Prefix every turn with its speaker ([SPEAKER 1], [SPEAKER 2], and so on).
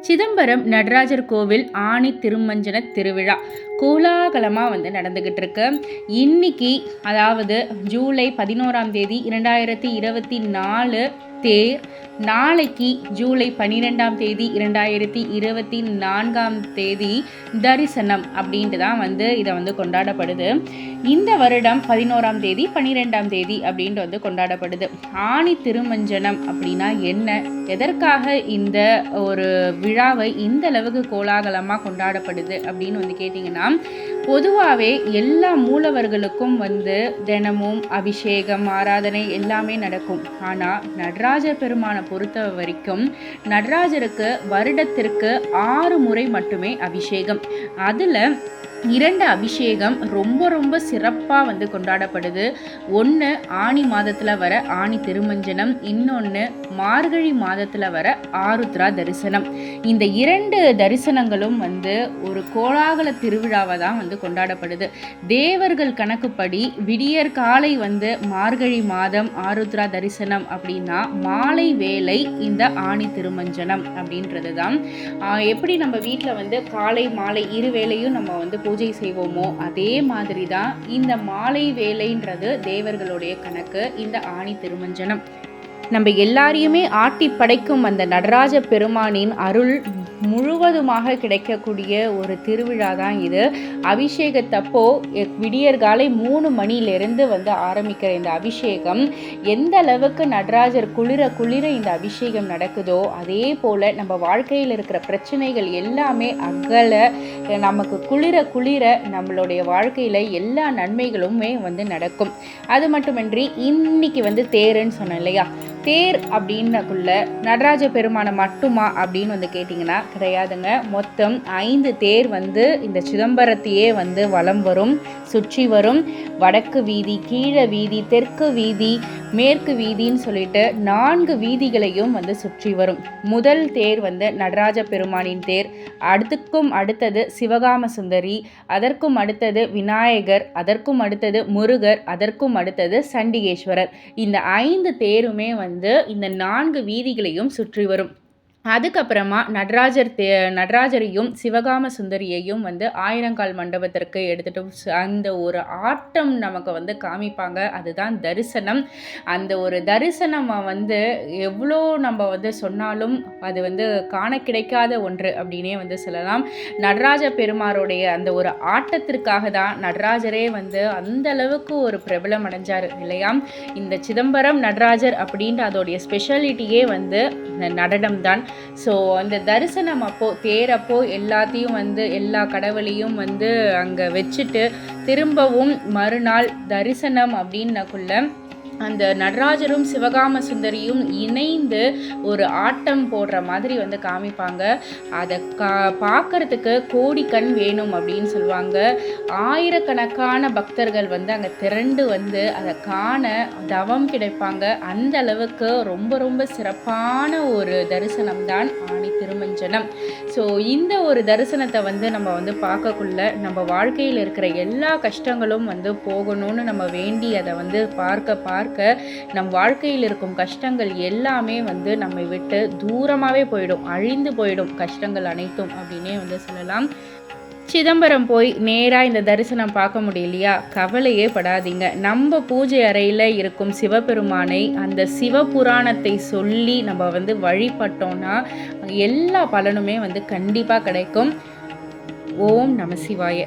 [SPEAKER 1] சிதம்பரம் நடராஜர் கோவில் ஆணி திருமஞ்சன திருவிழா கோலாகலமாக வந்து நடந்துக்கிட்டு இருக்கு இன்னைக்கு அதாவது ஜூலை பதினோராம் தேதி இரண்டாயிரத்தி இருபத்தி நாலு தேர் நாளைக்கு ஜூலை பன்னிரெண்டாம் தேதி இரண்டாயிரத்தி இருபத்தி நான்காம் தேதி தரிசனம் அப்படின்ட்டு தான் வந்து இதை வந்து கொண்டாடப்படுது. இந்த வருடம் பதினோராம் தேதி பன்னிரெண்டாம் தேதி அப்படின்ட்டு வந்து கொண்டாடப்படுது. ஆணி திருமஞ்சனம் அப்படின்னா என்ன? எதற்காக இந்த ஒரு விழாவை இந்த அளவுக்கு கோலாகலமாக கொண்டாடப்படுது அப்படின்னு வந்து கேட்டிங்கன்னா பொதுவாகவே எல்லா மூலவர்களுக்கும் வந்து தினமும் அபிஷேகம் ஆராதனை எல்லாமே நடக்கும். ஆனால் நடராஜர் பெருமானை பொறுத்த வரைக்கும் நடராஜருக்கு வருடத்திற்கு ஆறு முறை மட்டுமே அபிஷேகம். அதில் இரண்டு அபிஷேகம் ரொம்ப ரொம்ப சிறப்பாக வந்து கொண்டாடப்படுது. ஒன்று ஆணி மாதத்தில் வர ஆணி திருமஞ்சனம் இன்னொன்று மார்கழி மாதத்தில் வர ஆருத்ரா தரிசனம். இந்த இரண்டு தரிசனங்களும் வந்து ஒரு கோலாகல திருவிழாவை தான் வந்து கொண்டாடப்படுது. தேவர்கள் கணக்குப்படி விடியற் காலை வந்து மார்கழி மாதம் ஆருத்ரா தரிசனம் அப்படின்னா மாலை வேலை இந்த ஆணி திருமஞ்சனம் அப்படின்றது தான் எப்படி நம்ம வீட்டில் வந்து காலை மாலை இரு வேலையும் நம்ம வந்து பூஜை செய்வோமோ அதே மாதிரி தான் இந்த மாலை வேலைன்றது தேவர்களுடைய கணக்கு இந்த ஆணி திருமஞ்சனம். நம்ம எல்லாரையுமே ஆட்டி படைக்கும் அந்த நடராஜ பெருமானின் அருள் முழுவதுமாக கிடைக்கக்கூடிய ஒரு திருவிழா தான் இது. அபிஷேகத்தப்போ விடியற்காலை மூணு மணியிலிருந்து வந்து ஆரம்பிக்கிற இந்த அபிஷேகம் எந்த அளவுக்கு நடராஜர் குளிர குளிர இந்த அபிஷேகம் நடக்குதோ அதே போல் நம்ம வாழ்க்கையில் இருக்கிற பிரச்சனைகள் எல்லாமே அகல நமக்கு குளிர குளிர நம்மளுடைய வாழ்க்கையில் எல்லா நன்மைகளுமே வந்து நடக்கும். அது மட்டுமின்றி இன்னைக்கு வந்து தேருன்னு சொன்னேன் இல்லையா? தேர் அப்படின்னக்குள்ள நடராஜ பெருமானை மட்டுமா அப்படின்னு வந்து கேட்டிங்கன்னா கிடையாதுங்க. மொத்தம் ஐந்து தேர் வந்து இந்த சிதம்பரத்தையே வந்து வலம் வரும் சுற்றி வரும். வடக்கு வீதி கீழே வீதி தெற்கு வீதி மேற்கு வீதின்னு சொல்லிட்டு நான்கு வீதிகளையும் வந்து சுற்றி வரும். முதல் தேர் வந்து நடராஜ பெருமானின் தேர் அடுத்துக்கும் அடுத்தது சிவகாம சுந்தரி அதற்கும் அடுத்தது விநாயகர் அதற்கும் அடுத்தது முருகர் அதற்கும் அடுத்தது சண்டிகேஸ்வரர். இந்த ஐந்து தேருமே வந்து இந்த நான்கு வீதிகளையும் சுற்றி வரும். அதுக்கப்புறமா நடராஜர் தே நடராஜரையும் சிவகாம சுந்தரியையும் வந்து ஆயிரங்கால் மண்டபத்திற்கு எடுத்துகிட்டு அந்த ஒரு ஆட்டம் நமக்கு வந்து காமிப்பாங்க. அதுதான் தரிசனம். அந்த ஒரு தரிசனம் வந்து எவ்வளோ நம்ம வந்து சொன்னாலும் அது வந்து காண கிடைக்காத ஒன்று அப்படின்னே வந்து சொல்லலாம். நடராஜ பெருமாருடைய அந்த ஒரு ஆட்டத்திற்காக தான் நடராஜரே வந்து அந்த அளவுக்கு ஒரு பிரபலம் அடைஞ்சார் இல்லையா? இந்த சிதம்பரம் நடராஜர் அப்படின்ற அதோடைய ஸ்பெஷாலிட்டியே வந்து நடனம் தான் ஸோ அந்த தரிசனம் அப்போது தேரப்போ எல்லாத்தையும் வந்து எல்லா கடவுளையும் வந்து அங்கே வச்சுட்டு திரும்பவும் மறுநாள் தரிசனம் அப்படின்னக்குள்ள அந்த நடராஜரும் சிவகாம சுந்தரியும் இணைந்து ஒரு ஆட்டம் போடுற மாதிரி வந்து காமிப்பாங்க. அதை கா பார்க்கறதுக்கு கோடி கண் வேணும் அப்படின்னு சொல்லுவாங்க. ஆயிரக்கணக்கான பக்தர்கள் வந்து அங்கே திரண்டு வந்து அதை காண தவம் கிடைப்பாங்க. அந்த அளவுக்கு ரொம்ப ரொம்ப சிறப்பான ஒரு தரிசனம் தான் ஆணி திருமஞ்சனம். ஸோ இந்த ஒரு தரிசனத்தை வந்து நம்ம வந்து பார்க்கக்குள்ள நம்ம வாழ்க்கையில் இருக்கிற எல்லா கஷ்டங்களும் வந்து போகணும்னு நம்ம வேண்டி அதை வந்து பார்க்க பார்க்க நம் வாழ்க்கையில் இருக்கும் கஷ்டங்கள் எல்லாமே வந்து நம்மை விட்டு தூரமாகவே போயிடும் அழிந்து போயிடும் கஷ்டங்கள் அனைத்தும் அப்படின்னே வந்து சொல்லலாம். சிதம்பரம் போய் நேராக இந்த தரிசனம் பார்க்க முடியலையா? கவலையே படாதீங்க. நம்ம பூஜை அறையில் இருக்கும் சிவபெருமானை அந்த சிவபுராணத்தை சொல்லி நம்ம வந்து வழிபட்டோம்னா எல்லா பலனுமே வந்து கண்டிப்பாக கிடைக்கும். ஓம் நம சிவாய.